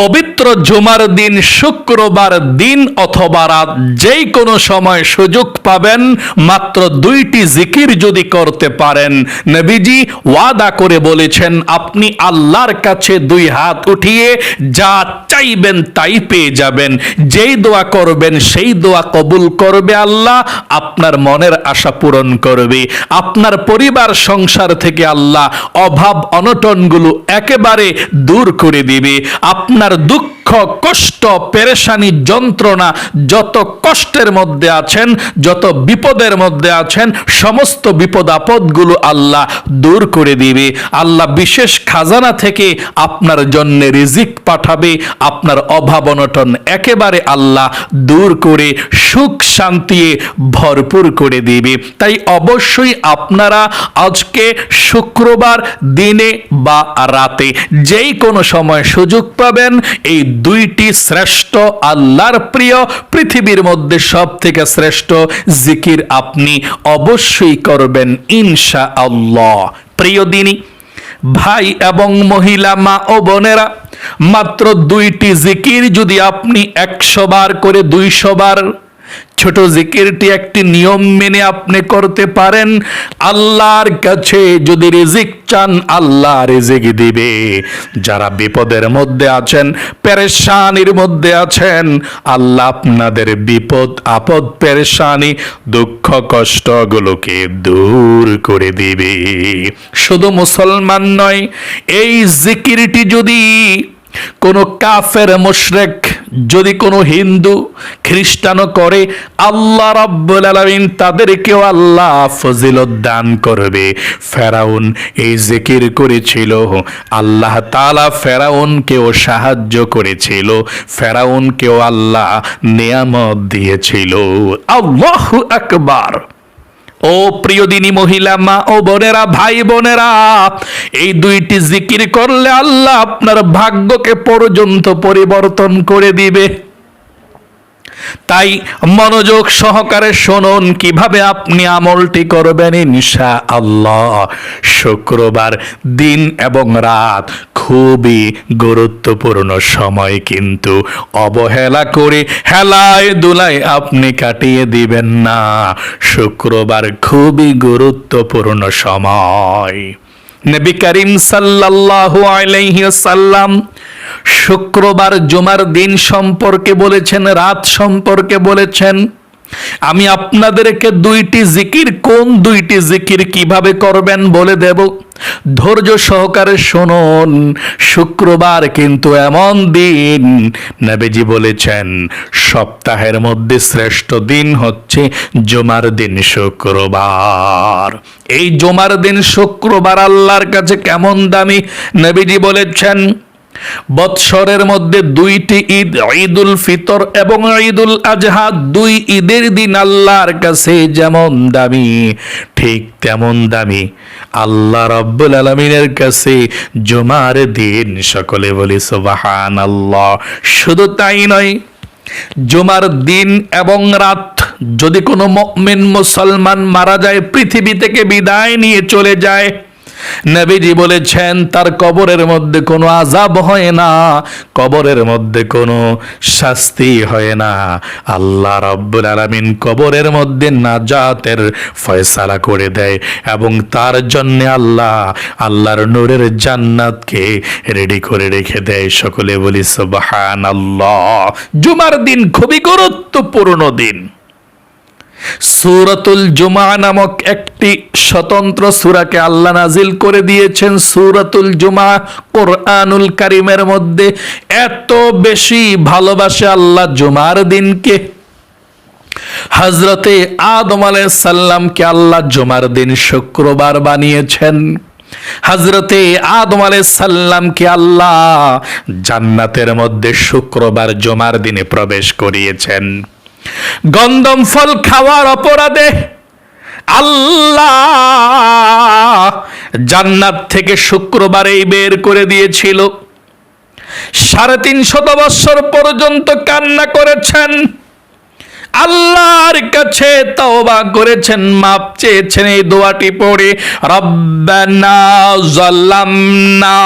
পবিত্র জুমার দিন শুক্রবার দিন অথবা রাত যেই কোনো সময় সুযোগ পাবেন, মাত্র দুইটি জিকির যদি করতে পারেন। নবীজি ওয়াদা করে বলেছেন, আপনি আল্লাহর কাছে দুই হাত উঠিয়ে যা চাইবেন তাই পেয়ে যাবেন। যেই দোয়া করবেন, সেই দোয়া কবুল করবে আল্লাহ, আপনার মনের আশা পূরণ করবে। আপনার পরিবার, সংসার থেকে আল্লাহ অভাব অনটনগুলো একেবারে দূর করে দিবে। আপনার দুঃখ, কষ্ট, পেরেশানি, যন্ত্রণা যত কষ্টের মধ্যে আছেন, যত বিপদের মধ্যে আছেন, সমস্ত বিপদ আপদগুলো আল্লাহ দূর করে দিবে। আল্লাহ বিশেষ খাজানা থেকে আপনার জন্য রিজিক পাঠাবে, আপনার অভাব অনটন একেবারে আল্লাহ দূর করে, সুখ শান্তি ভরপুর করে দিবে। তাই অবশ্যই আপনারা আজকে শুক্রবার দিনে বা রাতে যেই কোনো সময় সুযোগ পাবেন এই দুইটি শ্রেষ্ঠ আল্লাহর প্রিয় পৃথিবীর মধ্যে সব থেকে শ্রেষ্ঠ। জিকির আপনি অবশ্যই করবেন ইনশা আল্লাহ প্রিয় দিনী, ভাই এবং মহিলা, মা ও বোনেরা, মাত্র দুইটি জিকির যদি আপনি একশো বার করে দুইশো বার ছোট জিকিরটি একটি নিয়ম মেনে আপনি করতে পারেন। আল্লাহর কাছে যদি রিজিক চান, আল্লাহ রিজিক দিবে। যারা বিপদের মধ্যে আছেন, পেরেশানির মধ্যে আছেন, আল্লাহ আপনাদের বিপদ, আপদ, পেরেশানি, দুঃখ, কষ্টগুলোকে দূর করে দিবে। শুধু মুসলমান নয়, এই জিকিরটি যদি কোনো কাফের, মুশরেক যদি কোনো হিন্দু খ্রিস্টানও করে, আল্লাহ রাব্বুল আলামিন তাদেরকেও আল্লাহ ফজিলত দান করবে। ফেরাউন এই জিকির করেছিল। আল্লাহ তাআলা ফেরাউনকেও সাহায্য করেছিল। ফেরাউনকেও আল্লাহ নিয়ামত দিয়েছিল। আল্লাহু আকবার। ও প্রিয় দিনী মহিলা মা, ও বোনেরা, ভাই বোনেরা, এই দুইটি জিকির করলে আল্লাহ আপনার ভাগ্যকে পর্যন্ত পরিবর্তন করে দিবে। তাই মনোযোগ সহকারে শুনুন, কীভাবে আপনি আমলটি করবেন ইনশা আল্লাহ শুক্রবার দিন এবং রাত খুবই গুরুত্বপূর্ণ সময় কিন্তু। অবহেলা করে হেলায় দুলায় আপনি কাটিয়ে দিবেন না। শুক্রবার খুবই গুরুত্বপূর্ণ সময়। নবী করিম সাল্লাল্লাহু আলাইহি সাল্লাম শুক্রবার জুমার দিন সম্পর্কে বলেছেন, রাত সম্পর্কে বলেছেন। আমি আপনাদেরকে দুইটি জিকির, কোন দুইটি জিকির কীভাবে করবেন বলে দেব। ধৈর্য সহকারে শুনুন, শুক্রবার কিন্তু এমন দিন, নবীজি বলেছেন, সপ্তাহের মধ্যে শ্রেষ্ঠ দিন হচ্ছে জুমার দিন শুক্রবার। এই জুমার দিন শুক্রবার আল্লাহর কাছে কেমন দামি, নবীজি বলেছেন বৎসরের মধ্যে দুইটি ঈদ, ঈদুল ফিতর এবং ঈদুল আজহা। দুই ঈদের দিন আল্লাহর কাছে যেমন দামি, ঠিক তেমন দামি। আল্লাহ রব্বুল আলমিনের কাছে জুমার দিন সকলে বলি সুবাহান আল্লাহ শুধু তাই নয়, জুমার দিন এবং রাত যদি কোনো মমিন মুসলমান মারা যায়, পৃথিবী থেকে বিদায় নিয়ে চলে যায় নবীজি বলেছেন, তার কবরের মধ্যে কোনো আজাব হয় না, কবরের মধ্যে কোনো শাস্তি হয় না। আল্লাহ রব্বুল আলামিন কবরের মধ্যে নাজাতের ফয়সালা করে দেয় এবং তার জন্য আল্লাহ, আল্লাহর নূরের জান্নাতকে রেডি করে রেখে দেয়। সকলে বলি সুবহান আল্লাহ জুমার দিন খুবই গুরুত্বপূর্ণ দিন। সুরাতুল জুমা নামক একটি স্বতন্ত্র সুরাকে আল্লাহ নাজিল করে দিয়েছেন। সুরাতুল জুমা কোরআনুল কারিমের মধ্যে এত বেশি ভালোবাসে আল্লাহ জুমার দিনকে। হজরতে আদম সাল্লামকে আল্লাহ জুমার দিন শুক্রবার বানিয়েছেন। হজরতে আদম সাল্লামকে আল্লাহ জান্নাতের মধ্যে শুক্রবার জুমার দিনে প্রবেশ করিয়েছেন। গন্ধম ফল খাওয়ার অপরাধে আল্লাহ জান্নাত থেকে শুক্রবারেই বের করে দিয়েছিল। সাড়ে তিন শত বৎসর পর্যন্ত কান্না করেছেন। আল্লাহর কাছে তওবা করেছেন, মাপ চেয়েছেন এই দোয়াটি পড়ে, রব্বানা জালামনা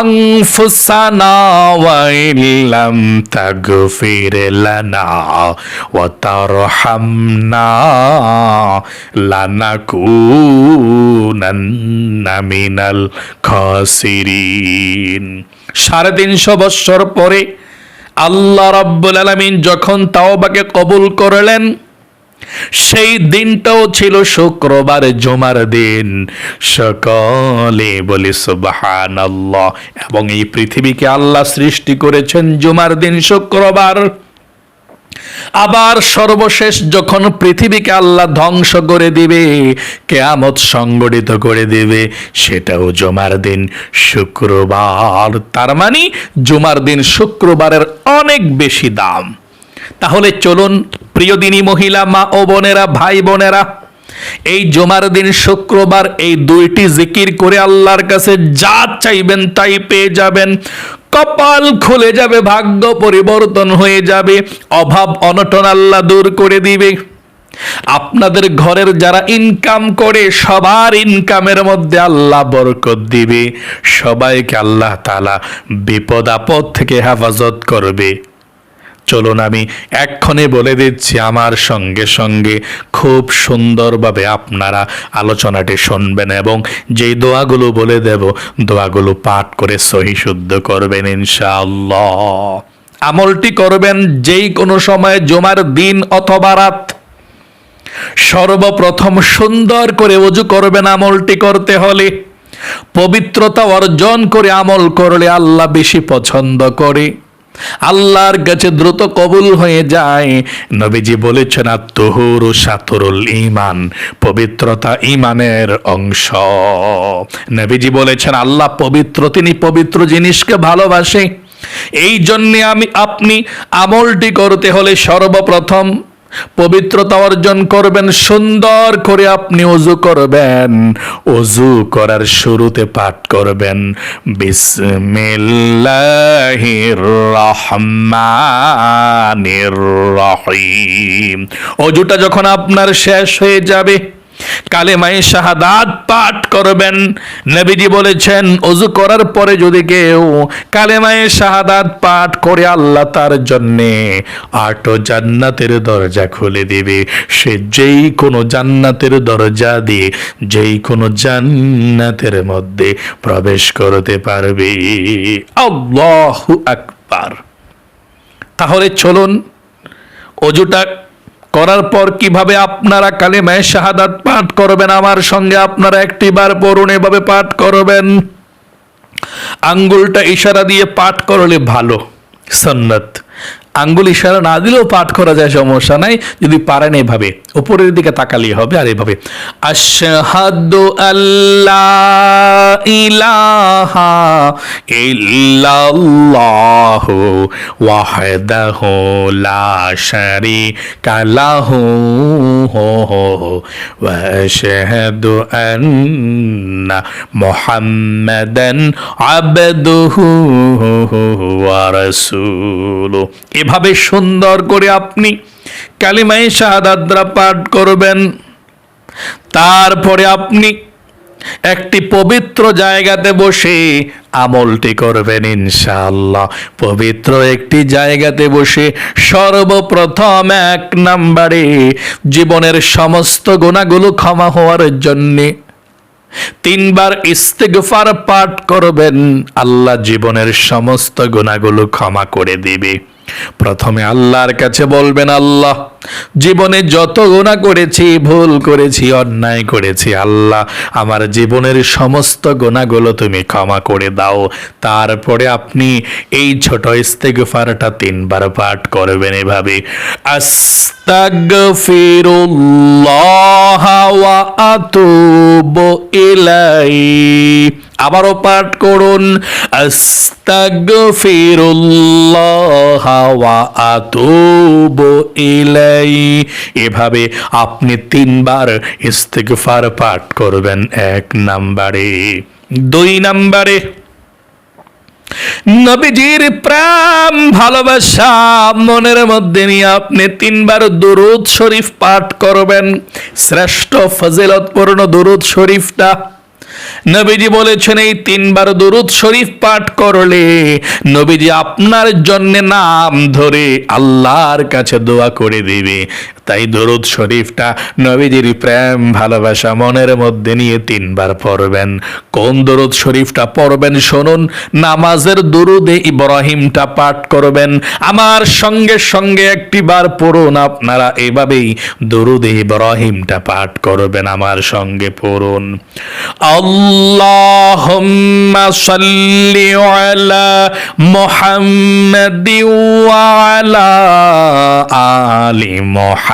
আনফুসানা ওয়া ইল্লাম তাগফির লানা ওয়া তারহামনা লানাকুনান্না মিনাল খাসিরিন। সাড়ে তিনশো বৎসর পরে আল্লাহ রাব্বুল আলামিন যখন তাওবাকে কবুল করলেন, সেই দিনটাও ছিল শুক্রবার, জুমার দিন। সকলে বলি সুবাহান এবং এই পৃথিবীকে আল্লাহ সৃষ্টি করেছেন জুমার দিন শুক্রবার। আবার সর্বশেষ যখন পৃথিবীকে আল্লাহ ধ্বংস করে দিবে, কেয়ামত সংগঠিত করে দিবে, সেটাও জমার দিন, শুক্রবার। তার মানে জুমার দিন শুক্রবারের অনেক বেশি দাম। তাহলে চলুন, প্রিয় দিনী মহিলা, মা ও বোনেরা, ভাই বোনেরা, এই জমার দিন শুক্রবার এই দুইটি জিকির করে আল্লাহর কাছে যা চাইবেন তাই পেয়ে যাবেন। কপাল খুলে যাবে, ভাগ্য পরিবর্তন হয়ে যাবে, অভাব অনটন আল্লাহ দূর করে দিবে। আপনাদের ঘরের যারা ইনকাম করে, সবার ইনকামের মধ্যে আল্লাহ বরকত দিবে। সবাইকে আল্লাহ তালা বিপদ আপদ থেকে হেফাজত করবে। চলুন আমি এক্ষণে বলে দিচ্ছি আমার সঙ্গে সঙ্গে খুব সুন্দরভাবে আপনারা আলোচনাটি শুনবেন এবং যেই দোয়াগুলো বলে দেব, দোয়াগুলো পাঠ করে সহি শুদ্ধ করবেন ইনশাআল্লাহ। আমলটি করবেন যেই কোনো সময় জমার দিন অথবা রাত। সর্বপ্রথম সুন্দর করে অজু করবেন আমলটি করতে হলে। পবিত্রতা অর্জন করে আমল করলে আল্লাহ বেশি পছন্দ করে। আল্লাহর কাছে দ্রুত কবুল হয়ে যায়। নবীজি বলেছেন, আত্মহুর সাতরুল ইমান পবিত্রতা ইমানের অংশ। নবীজি বলেছেন, আল্লাহ পবিত্র, তিনি পবিত্র জিনিসকে ভালোবাসে। এই জন্যে আমি, আপনি আমলটি করতে হলে সর্বপ্রথম পবিত্রতা অর্জন করবেন, সুন্দর করে আপনি অজু করবেন। অজু করার শুরুতে পাঠ করবেন, বিসমিল্লাহির রহিম। অজুটা যখন আপনার শেষ হয়ে যাবে কালেমাই শাহাদাত পাঠ করবেন। নবীজি বলেছেন অজু করার পরে যদি কেউ কালেমাই শাহাদাত পাঠ করে আল্লাহ তার জন্যে আট জান্নাতের দরজা খুলে দিবে। সে যেই কোনো জান্নাতের দরজা দিয়ে, যেই কোনো জান্নাতের মধ্যে প্রবেশ করতে পারবে। আল্লাহু আকবার। তাহলে চলুন অজুটা করার পর কীভাবে আপনারা কালেমায় শাহাদাত পাঠ করবেন? আমার সঙ্গে আপনারা একটি বার পড়ুন, এভাবে পাঠ করবেন। আঙ্গুলটা ইশারা দিয়ে পাঠ করলে ভালো। সন্ন্যত। আঙ্গুল ইশারা না দিলেও পাঠ করা যায়, সমস্যা নাই। যদি পারেন এভাবে। উপরের দিকে তাকালেই হবে আর এভাবে। আশহাদু আল্লাহ ইলাহা ইল্লাল্লাহু ওয়াহদাহু লা শারীকা লাহু ওয়া আশহাদু আন্না মুহাম্মাদান আবদুহু ওয়া এভাবে সুন্দর করে আপনি কালিমাই শাহাদাদ্রা পাঠ করবেন। তারপরে আপনি একটি পবিত্র জায়গাতে বসে আমলটি করবেন ইনশাআল্লাহ। পবিত্র একটি জায়গাতে বসে সর্বপ্রথম এক নাম্বারে জীবনের সমস্ত গুণাগুলো ক্ষমা হওয়ার জন্যে তিনবার ইস্তেগফার পাঠ করবেন। আল্লাহ জীবনের সমস্ত গুণাগুলো ক্ষমা করে দিবে। প্রথমে আল্লাহর কাছে বলবেন, আল্লাহ, জীবনে যত গুণা করেছি, ভুল করেছি, অন্যায় করেছি, আল্লাহ, আমার জীবনের সমস্ত গুণাগুলো তুমি ক্ষমা করে দাও। তারপরে আপনি এই ছোট ইস্তেগফারটা তিনবার পাঠ করবেন এভাবে, আস্তাগফিরুল্লাহ ওয়া আতুবু ইলাই আবারও পাঠ করুন এভাবে আপনি তিনবার ইস্তিগফার পাঠ করবেন এক নাম্বারে। দুই নাম্বারে, নবীজির প্রেম ভালোবাসা মনের মধ্যে নিয়ে আপনি তিনবার দুরুদ শরীফ পাঠ করবেন। শ্রেষ্ঠ ফজিলতপূর্ণ দুরুদ শরীফটা নবীজি বলেছেন, এই তিনবার দুরুদ শরীফ পাঠ করলে নবীজি আপনার জন্য নাম ধরে আল্লাহর কাছে দোয়া করে দিবে। তাই দরুদ শরীফটা নবীজির প্রেম, ভালোবাসা, মনের মধ্যে নিয়ে তিনবার পড়বেন। কোন দরুদ শরীফটা পড়বেন শুনুন, নামাজের দুরুদে ইব্রাহিমটা পাঠ করবেন। আমার সঙ্গে সঙ্গে একটি বার পড়ুন, আপনারা এভাবেই দরুদে ইব্রাহিমটা পাঠ করবেন, আমার সঙ্গে পড়ুন। আল্লাহুম্মা সাল্লি আলা মুহাম্মাদি ওয়া আলা আলি মুহাম্মাদ।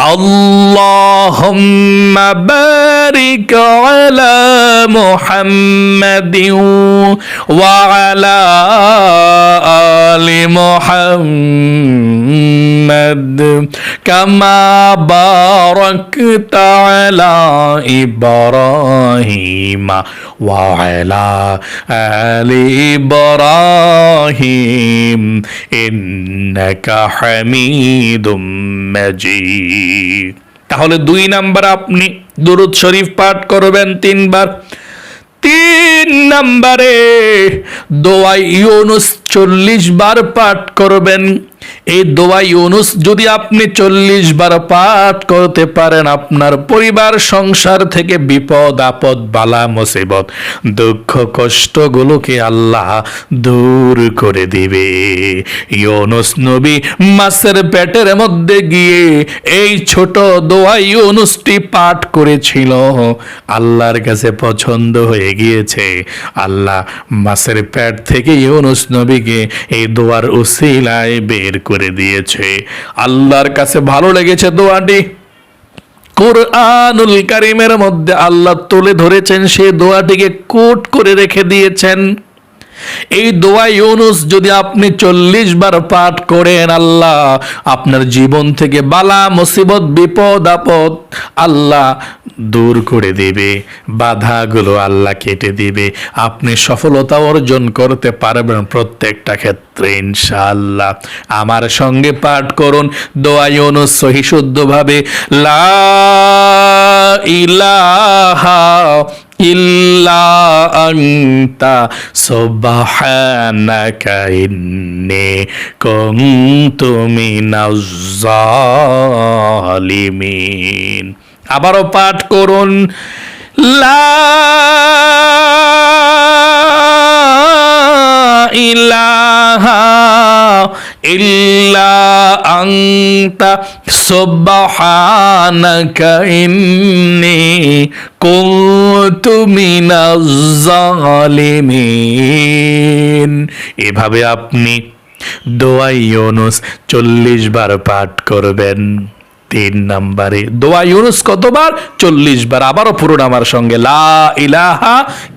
اللهم بارك على محمد وعلى آل محمد. كما باركت على إبراهيم وعلى آل إبراهيم إنك حميد مجيد তাহলে দুই নাম্বার আপনি দুরুদ শরীফ পাঠ করবেন তিনবার তিন নম্বরে দোয়া ইউনুস চল্লিশ বার পাঠ করবেন এই দোয়া ইউনুস যদি আপনি চল্লিশ বার পাঠ করতে পারেন, আপনার পরিবার, সংসার থেকে বিপদ, আপদ, বালা, মুসিবত, দুঃখ, কষ্টগুলোকে আল্লাহ দূর করে দিবে। ইউনুস নবী মাছের পেটের মধ্যে গিয়ে এই ছোট দোয়া ইউনুসটি পাঠ করেছিল। আল্লাহর কাছে পছন্দ হয়ে গিয়েছে। আল্লাহ মাছের পেট থেকে ইউনুস নবীকে এই দোয়ার উসিলায় বের করে দিয়েছে। আল্লাহর কাছে ভালো লেগেছে দোয়াটি। কোরআনুল কারিমের মধ্যে আল্লাহ তুলে ধরেছেন, সে দোয়াটিকে কোট করে রেখে দিয়েছেন। এই দোয়া ইউনুস যদি আপনি চল্লিশ বার পাঠ করেন আল্লাহ, আপনার জীবন থেকে বালা, মুসিবত, বিপদ, আপদ আল্লাহ দূর করে দেবে, বাধাগুলো আল্লাহ কেটে দিবে। আপনি সফলতা অর্জন করতে পারবেন প্রত্যেকটা ক্ষেত্রে, ইনশাআল্লাহ। আমার সঙ্গে পাঠ করুন, দোয়া ইউনুস সহি শুদ্ধভাবে লা ইলাহা ইল্লা আন্তা সুবহানাকা ইন্নী কুনতু মিনাজ জালিমিন। আবারও পাঠ করুন। লা ইলাহা ইল্লা আন্তা সুবহানাকা ইন্নী কুনতু মিনাজ জালিমিন। এভাবে আপনি দোয়া ইউনুস চল্লিশ বার পাঠ করবেন। তিন নম্বরে। দোয়া ইউনুস কতবার? চল্লিশ বার। আবারও পুরো আমার সঙ্গে। লা ইলাহা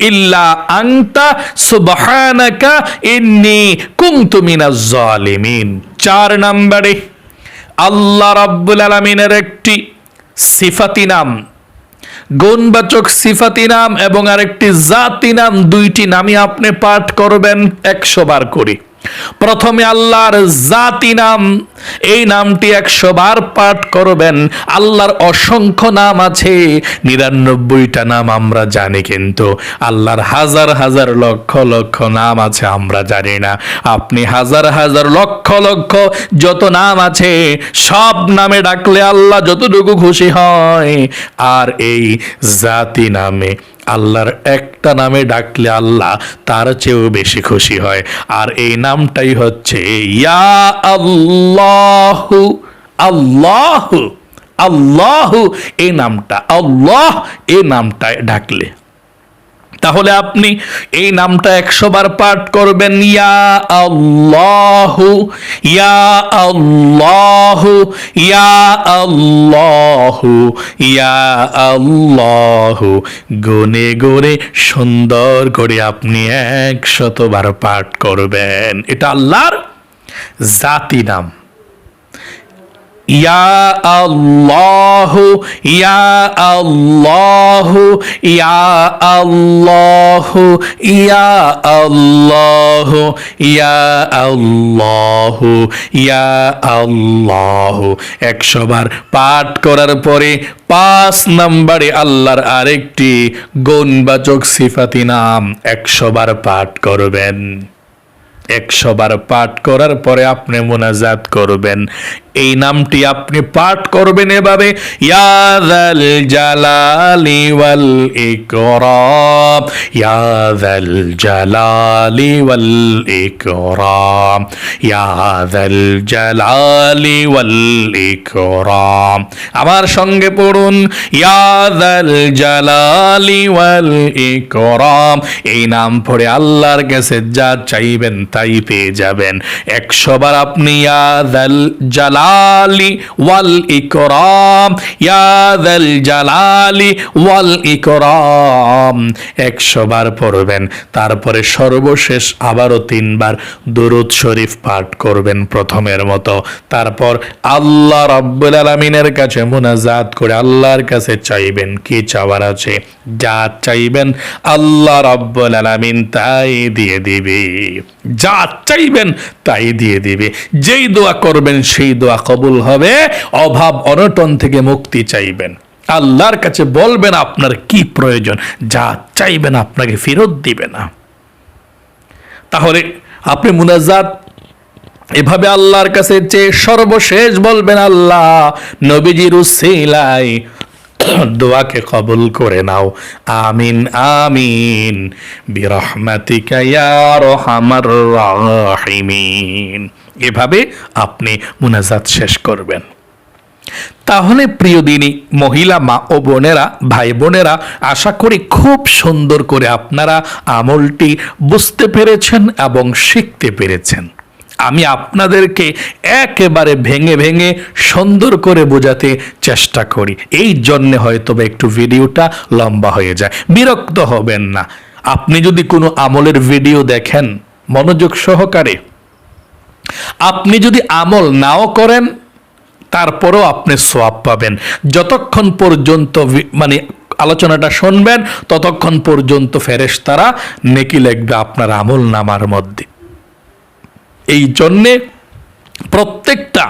ইল্লা আংতা সুবহানাকা ইন্নি কুনতু মিনাজ জালিমিন। চার নম্বরে, আল্লাহ রাব্বুল আলামিনের একটি সিফাতি নাম, গুণবাচক সিফাতি নাম এবং আরেকটি জাতি নাম, দুইটি নামই আপনি পাঠ করবেন একশো বার করে। প্রথমে আল্লাহর জাতি নাম, এই নামটি একশো বার পাঠ করবেন। আল্লাহর অসংখ্য নাম আছে, নিরানব্বইটা নাম আমরা জানি কিন্তু, আল্লাহর হাজার হাজার লক্ষ লক্ষ নাম আছে আমরা জানি না। আপনি হাজার হাজার লক্ষ লক্ষ যত নাম আছে, সব নামে ডাকলে আল্লাহ যতটুকু খুশি হয়, আর এই জাতি নামে আল্লাহর একটা নামে ডাকলে আল্লাহ তার চেয়েও বেশি খুশি হয়। আর এই নামটাই হচ্ছে, ইয়া আল্লাহু আল্লাহু আল্লাহু, এই নামটা, আল্লাহ, এই নামটা ডাকলে। তাহলে আপনি এই নামটা একশো বার পাঠ করবেন, ইয়া আল্লাহু ইয়া আল্লাহু ইয়া আল্লাহু ইয়া আল্লাহু। গুনে গুনে সুন্দর করে আপনি একশতবার পাঠ করবেন। এটা আল্লাহর জাতি নাম। ইয়া আল্লাহ ইয়া আল্লাহ ইয়া আল্লাহ ইয়া আল্লাহ ইয়া আল্লাহ ইয়া আল্লাহ। একশো বার পাঠ করার পরে পাঁচ নম্বরে আল্লাহর আরেকটি গণবাচক সিফাতি নাম একশো বার পাঠ করবেন। একশো বার পাঠ করার পরে আপনি মোনাজাত করবেন। এই নামটি আপনি পাঠ করবেন এভাবে ইয়াদাল জালালি ওয়াল ইকরাম ইয়াদাল জালালি ওয়াল ইকরাম ইয়াদাল জালালি ওয়াল ইকরাম। আমার সঙ্গে পড়ুন ইয়াদাল জালালি ওয়াল ইকরাম। এই নাম পড়ে আল্লাহর কাছে যা চাইবেন তাই পেয়ে যাবেন। একশো বার আপনি ইয়াদাল জালালি ওয়াল ইকরাম ইয়াদাল জালালি ওয়াল ইকরাম। একশো বার পড়বেন। তারপরে সর্বশেষ আবারও তিনবার দুরুদ শরীফ পাঠ করবেন প্রথমের মতো। তারপর আল্লাহ রাব্বুল আলামিনের কাছে মুনাজাত করে আল্লাহর কাছে চাইবেন, কি চাওয়ার আছে? যা চাইবেন আল্লাহ রাব্বুল আলামিন তাই দিয়ে দিবে। যা চাইবেন তাই দিয়ে দিবে। যেই দোয়া করবেন, সেই দোয়া কবুল হবে। অভাব অনটন থেকে মুক্তি চাইবেন। আল্লাহর কাছে বলবেন, আপনার কি প্রয়োজন? যা চাইবেন আপনাকে ফেরত দিবে না। তাহলে আপনি মুনাজাত এভাবে আল্লাহর কাছে চেয়ে সর্বশেষ বলবেন, আল্লাহ নবীজির উসিলাই দোয়াকে কবুল করে নাও। আমিন আমিন। রাহিমিন। এভাবে আপনি মুনাজাত শেষ করবেন। তাহলে প্রিয় দিনী, মহিলা মা ও বোনেরা ভাই বোনেরা আশা করি খুব সুন্দর করে আপনারা আমলটি বুঝতে পেরেছেন এবং শিখতে পেরেছেন। আমি আপনাদেরকে একেবারে ভেঙে ভেঙে সুন্দর করে বোঝাতে চেষ্টা করি। এই জন্যে হয়তো একটু ভিডিওটা লম্বা হয়ে যায়। বিরক্ত হবেন না। আপনি যদি কোনো আমলের ভিডিও দেখেন, মনোযোগ সহকারে। আপনি যদি আমল নাও করেন, তারপরেও আপনি সোয়াব পাবেন। যতক্ষণ পর্যন্ত মানে আলোচনাটা শুনবেন, ততক্ষণ পর্যন্ত ফেরেশতারা নেকি লিখবে আপনার আমল নামার মধ্যে। এই জন্যে প্রত্যেকটা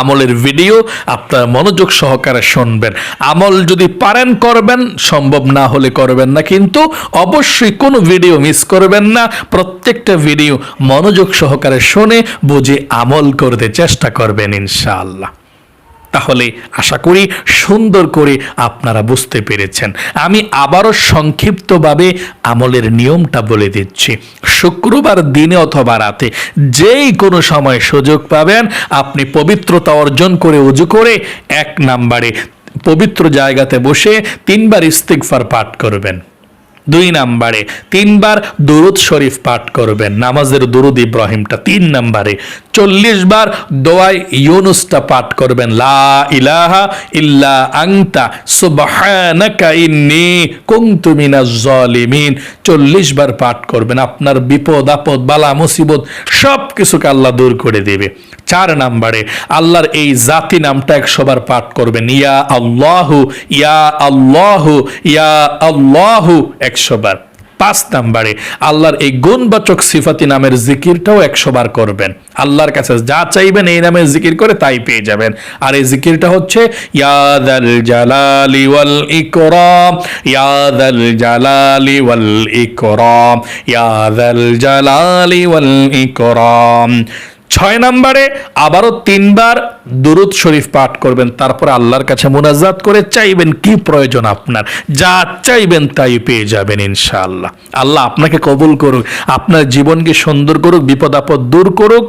আমলের ভিডিও আপনার মনোযোগ সহকারে শুনবেন। আমল যদি পারেন করবেন, সম্ভব না হলে করবেন না, কিন্তু অবশ্যই কোনো ভিডিও মিস করবেন না। প্রত্যেকটা ভিডিও মনোযোগ সহকারে শুনে, বুঝে আমল করতে চেষ্টা করবেন ইনশাআল্লাহ। তাহলে আশা করি সুন্দর করে আপনারা বুঝতে পেরেছেন। আমি আবারও সংক্ষিপ্তভাবে আমলের নিয়মটা বলে দিচ্ছি। শুক্রবার দিনে অথবা রাতে যেই কোনো সময় সুযোগ পাবেন, আপনি পবিত্রতা অর্জন করে উজু করে এক নাম্বারে পবিত্র জায়গাতে বসে তিনবার ইস্তিকফার পাঠ করবেন। দুই নাম্বারে। তিনবার দুরুদ শরীফ পাঠ করবেন। নামাজের দুরুদ ইব্রাহিমটা তিন নাম্বারে। চল্লিশ বার দোয়াই ইউনুসটা পাঠ করবেন। লা ইলাহা ইল্লা আংতা চল্লিশ বার পাঠ করবেন। আপনার বিপদ, আপদ, বালা, মুসিবত সব কিছুকে আল্লাহ দূর করে দেবে। চার নাম্বারে, আল্লাহর এই জাতি নামটা একশো বার পাঠ করবেন। ইয়া আল্লাহু ইয়া আল্লাহু ইয়া আল্লাহু একশো বার পাঁচ নাম্বারে, আল্লাহর এই গুণবাচক সিফাতি নামের জিকিরটাও একশো বার করবেন। আল্লাহর কাছে যা চাইবেন এই নামের জিকির করে তাই পেয়ে যাবেন। আর এই জিকিরটা হচ্ছে ইয়াদাল জালালি ওয়াল ইকরাম ইয়াদাল জালালি ওয়াল ইকরাম ইয়াদাল জালালি ওয়াল ইকরাম। ছয় নম্বরে আবারও তিনবার দুরুদ শরীফ পাঠ করবেন, তারপর আল্লাহর কাছে মোনাজাত করে চাইবেন কি প্রয়োজন আপনার? যা চাইবেন তাই পেয়ে যাবেন ইনশাআল্লাহ। আল্লাহ আপনাকে কবুল করুক, আপনার জীবনকে সুন্দর করুক, বিপদ আপদ দূর করুক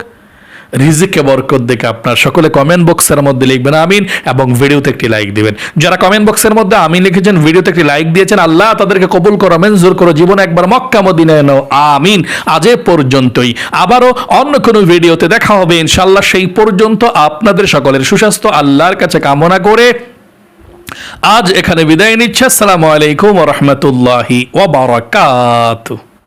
রিজিকে বরকত দেখে আপনার সকলে কমেন্ট বক্সের মধ্যে লিখবেন আমিন এবং ভিডিওতে একটি লাইক দিবেন। যারা কমেন্ট বক্সের মধ্যে আমিন লিখেছেন ভিডিওতে একটি লাইক দিয়েছেন, আল্লাহ তাদেরকে কবুল করো মেনজুর করো, জীবনে একবার মক্কা, মদিনায় নাও আমিন। আজ পর্যন্তই। আবারও অন্য কোনো ভিডিওতে দেখা হবে ইনশাল্লাহ সেই পর্যন্ত আপনাদের সকলের সুস্বাস্থ্য, আল্লাহর কাছে কামনা করে আজ এখানে বিদায় নিচ্ছে। আসসালামু আলাইকুম রহমতুল্লাহি ওয়া বারাকাতুহু।